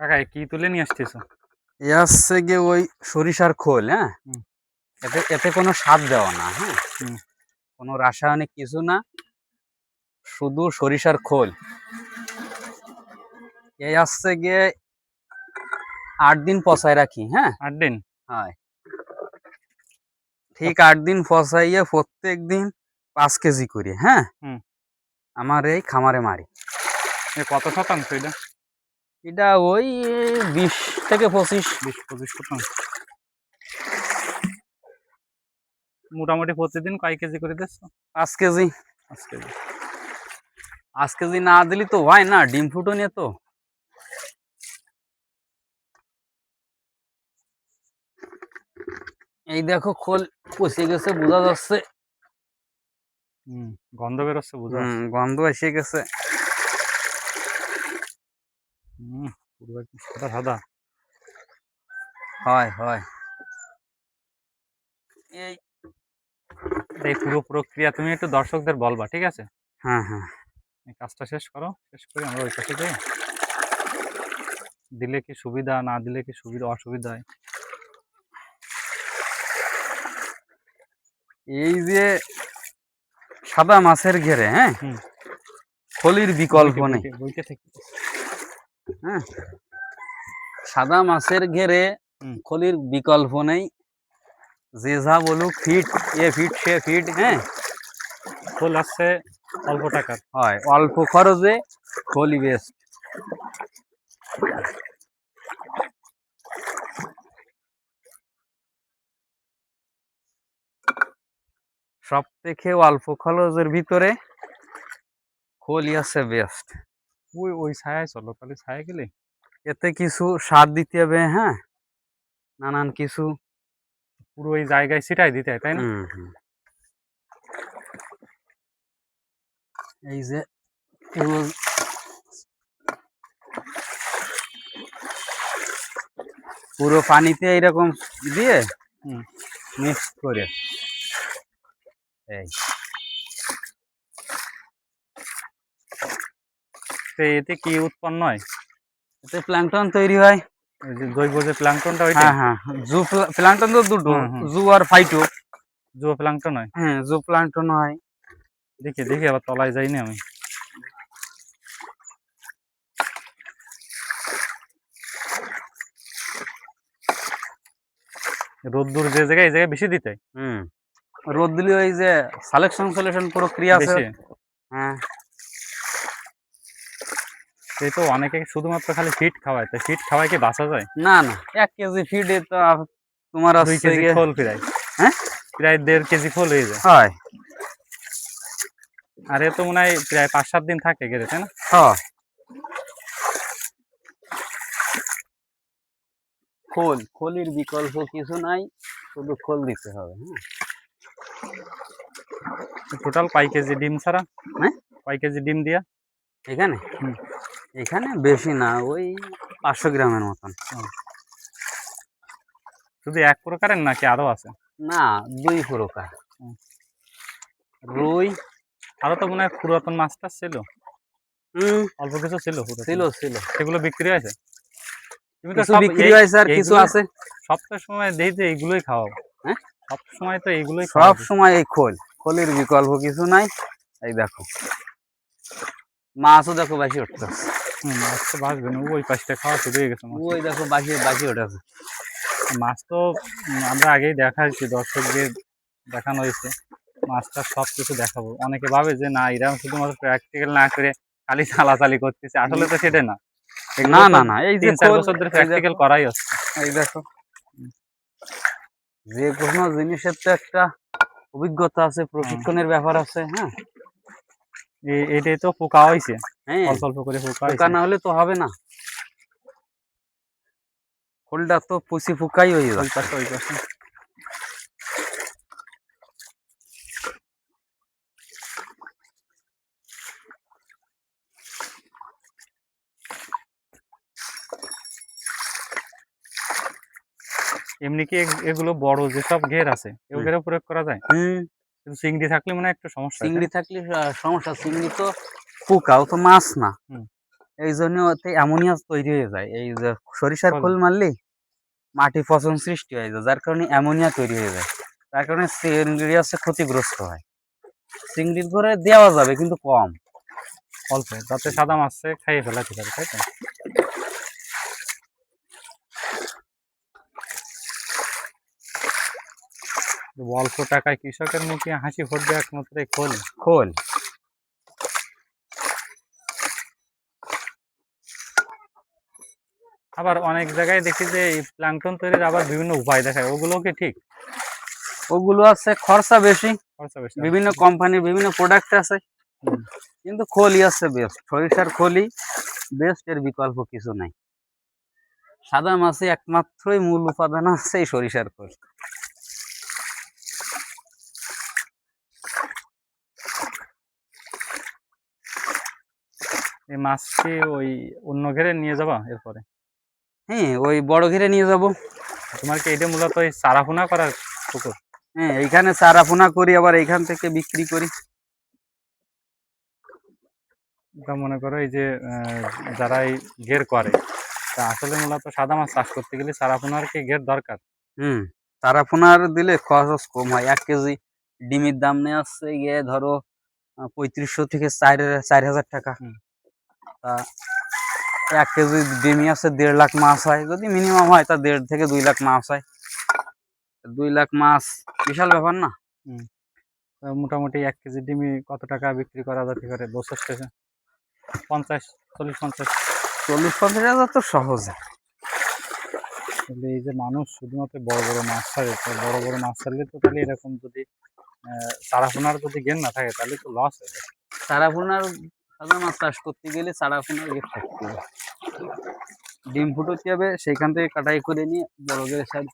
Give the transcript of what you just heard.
কাকা এ কি তুলে নিয়ে আসছিস এ আসছে গিয়ে ওই সরিষার খোল হ্যাঁ। এতে এতে কোনো স্বাদ দেওয়া না হ্যাঁ। কোনো রাসায়নিক কিছু না শুধু সরিষার খোল। এই আসছে গিয়ে আট দিন পচায় রাখি হ্যাঁ? আট দিন? হয়। ঠিক আট দিন পচাইয়ে প্রত্যেক দিন পাঁচ কেজি করে হ্যাঁ। আমার এই খামারে মারি। কত শতাংশ এটা? এটা ওই বিশ থেকে পঁচিশ। বিশ পঁচিশ শতাংশ। মোটামুটি প্রতিদিন কয় কেজি করে দিচ্ছ? পাঁচ কেজি। পাঁচ কেজি। পাঁচ কেজি না দিলি তো হয় না ডিম ফুটো নিয়ে তো। এই দেখো খোল পচে গেছে বোঝা যাচ্ছে। হুম গন্ধ বেরোচ্ছে বুঝা হুম, গন্ধ এসে গেছে। হুম পুরো সাদা সাদা। হয় হয়। এই এই পুরো প্রক্রিয়া তুমি একটু দর্শকদের বলবা ঠিক আছে? হ্যাঁ হ্যাঁ। এই কাজটা শেষ করো শেষ করে আমরা ওই কাছে যাই। দিলে কি সুবিধা না দিলে কি সুবিধা অসুবিধা হয় এই যে সাদা মাছের ঘেরে হ্যাঁ। খলির বিকল্প নেই। হ্যাঁ? সাদা মাছের ঘেরে খলির বিকল্প নেই। যে যা বলুক ফিট এ ফিট সে ফিট হ্যাঁ? ফুল আসছে অল্প টাকার। হয় অল্প খরচে খলি বেস্ট সব থেকে অল্প খরচের ভিতরে খলি আছে বেস্ট ওই ওই ছায়ায় চলো তাহলে ছায়া গেলে? এতে কিছু সার দিতে হবে হ্যাঁ? নানান কিছু। পুরো ওই জায়গায় ছিটাই দিতে হয় তাই না। এই যে পুরো পুরো পানিতে এইরকম দিয়ে মিক্স করে। এই তো এতে কি উৎপন্ন হয়? এতে প্ল্যাঙ্কটন তৈরি হয়। জৈব যে প্লাঙ্কটনটা ওইটা? হ্যাঁ হ্যাঁ জু প্ল্যাঙ্কটন তো দুটো। জু আর ফাইটো জুয়ো প্লাঙ্কটন হয়? হ্যাঁ জু প্ল্যাঙ্কটন হয়। দেখি দেখি আবার তলায় যাইনি আমি। রোদ্দুর যে জায়গায় এই জায়গায় বেশি দিতে? হয়, হুম। রোদ দিলে ওই যে সালেকশন সলিউশন প্রক্রিয়া আছে। হ্যাঁ। সেই তো অনেকে শুধুমাত্র খালি ফিট খাওয়ায় তো ফিট খাওয়ায় কি বাঁচা যায়? না না এক কেজি ফিডে তো তোমার দুই কেজি খোল প্রায়। হ্যাঁ? প্রায় দেড় কেজি খোল হয়ে যায়। হয়। আর এ তো মনে হয় প্রায় পাঁচ সাত দিন থাকে গেলে তাই না? হয়। খোল খোলের বিকল্প কিছু নাই শুধু খোল দিতে হবে হ্যাঁ। টোটাল কয় কেজি ডিম ছাড়া? হ্যাঁ? কয় কেজি ডিম দিয়া? এখানে? এখানে বেশি না ওই পাঁচশো গ্রামের মতন। শুধু এক প্রকারের নাকি আরও আছে? না দুই প্রকার। রুই। আরও তো মনে হয় পুরাতন মাছটা ছিল। অল্প কিছু ছিল ছিল ছিল। সেগুলো বিক্রি হয়েছে? তুমি তো বিক্রি হয়েছে আর কিছু আছে। সপ্তাহ সময় দেই যে এইগুলোই খাওয়াও হ্যাঁ? সব সময় তো সব সময় এই খোল খোলের বিকল্প কিছু নাই। এই দেখো মাছও দেখো বাসি উঠতেছে মাছ তো না। ওই পাশটা খাওয়া শুরু হয়ে গেছে ওই দেখো বাসি বাসি উঠেছে। মাছ তো আমরা আগেই দেখাইছি দর্শকদের দেখানো হয়েছে। মাছটা সব কিছু দেখাবো। অনেকে ভাবে যে না এরকম শুধুমাত্র প্র্যাকটিক্যাল না করে খালি চালাচালি করতেছে। আসলে তো সেটা না। না না না এই যে চার বছর ধরে প্র্যাকটিক্যাল করাই হচ্ছে। এই দেখো। যে কোনো জিনিসের তো একটা অভিজ্ঞতা আছে প্রশিক্ষণের ব্যাপার আছে হ্যাঁ। এটাই তো পোকা হয়েছে হ্যাঁ। অল্প অল্প করে পোকা পোকা না হলে তো হবে না। খোলটা তো পুষি ফুকাই হয়ে ওই এমনি কি এগুলো বড় যেসব ঘের আছে এগুলো প্রয়োগ করা যায়? কিন্তু চিংড়ি থাকলে মনে একটু সমস্যা চিংড়ি থাকলে সমস্যা। চিংড়ি তো পোকা ও তো মাছ না। এই জন্য ওতে অ্যামোনিয়া তৈরি হয়ে যায়। এই যে সরিষার খোল। মারলে মাটি পচন সৃষ্টি হয়ে যায় যার কারণে অ্যামোনিয়া তৈরি হয়ে যায়। তার কারণে চিংড়ি হচ্ছে ক্ষতিগ্রস্ত হয়। চিংড়ির করে দেওয়া যাবে কিন্তু কম। অল্প যাতে সাদা মাছে খাইয়ে ফেলাতে পারে তাই তো? অল্প টাকায় কৃষকের মুখে হাসি ফুটবে একমাত্র খোল। খোল। আবার অনেক জায়গায় দেখি যে এই প্লাঙ্কটন তৈরির আবার বিভিন্ন উপায় দেখায়। ওগুলো কি ঠিক? ওগুলো আছে খরচা বেশি। খরচা বেশি। বিভিন্ন কোম্পানির বিভিন্ন প্রোডাক্ট আছে। কিন্তু খোলই আছে বেস্ট সরিষার খোলই বেস্ট এর বিকল্প কিছু নাই। সাদা মাছে একমাত্রই মূল উপাদান আছে এই সরিষার খোল। এই মাছকে ওই অন্য ঘেরে নিয়ে যাবা এরপরে? হ্যাঁ ওই বড় ঘিরে নিয়ে যাব। তোমার কি এটা মূলত ওই চারাফুনা করার পুকুর? হ্যাঁ এইখানে চারাপোনা করি আবার এইখান থেকে বিক্রি করি। তা মনে করো এই যে যারা এই ঘের করে তা আসলে মূলত সাদা মাছ চাষ করতে গেলে চারাফুনার কি ঘের দরকার? হুম চারাপোনার দিলে খরচ কম হয়। এক কেজি ডিমের দাম নিয়ে আসছে গিয়ে ধরো পঁয়ত্রিশশো থেকে চার চার হাজার টাকা। তা এক কেজি ডিমই আছে দেড় লাখ মাছ হয়। যদি মিনিমাম হয় তা দেড় থেকে দুই লাখ মাছ হয়। দুই লাখ মাছ বিশাল ব্যাপার না? মোটামুটি এক কেজি ডিমি কত টাকা বিক্রি করা যেতে পারে বছর শেষে? পঞ্চাশ চল্লিশ পঞ্চাশ? চল্লিশ পঞ্চাশ হাজার তো সহজ। এই যে মানুষ শুধুমাত্র বড় বড় মাছ ছাড়ে তো বড় বড় মাছ ছাড়লে তো তাহলে এরকম যদি চারাফোনার যদি জ্ঞান না থাকে তাহলে তো লস হয়ে যায় চারাপোনার সাদা মাছ চাষ করতে গেলে চারা কোনো ইয়ে থাকতে হবে ডিম ফুটোতে হবে, সেইখান থেকে কাটাই করে নিয়ে বড়দের সাইড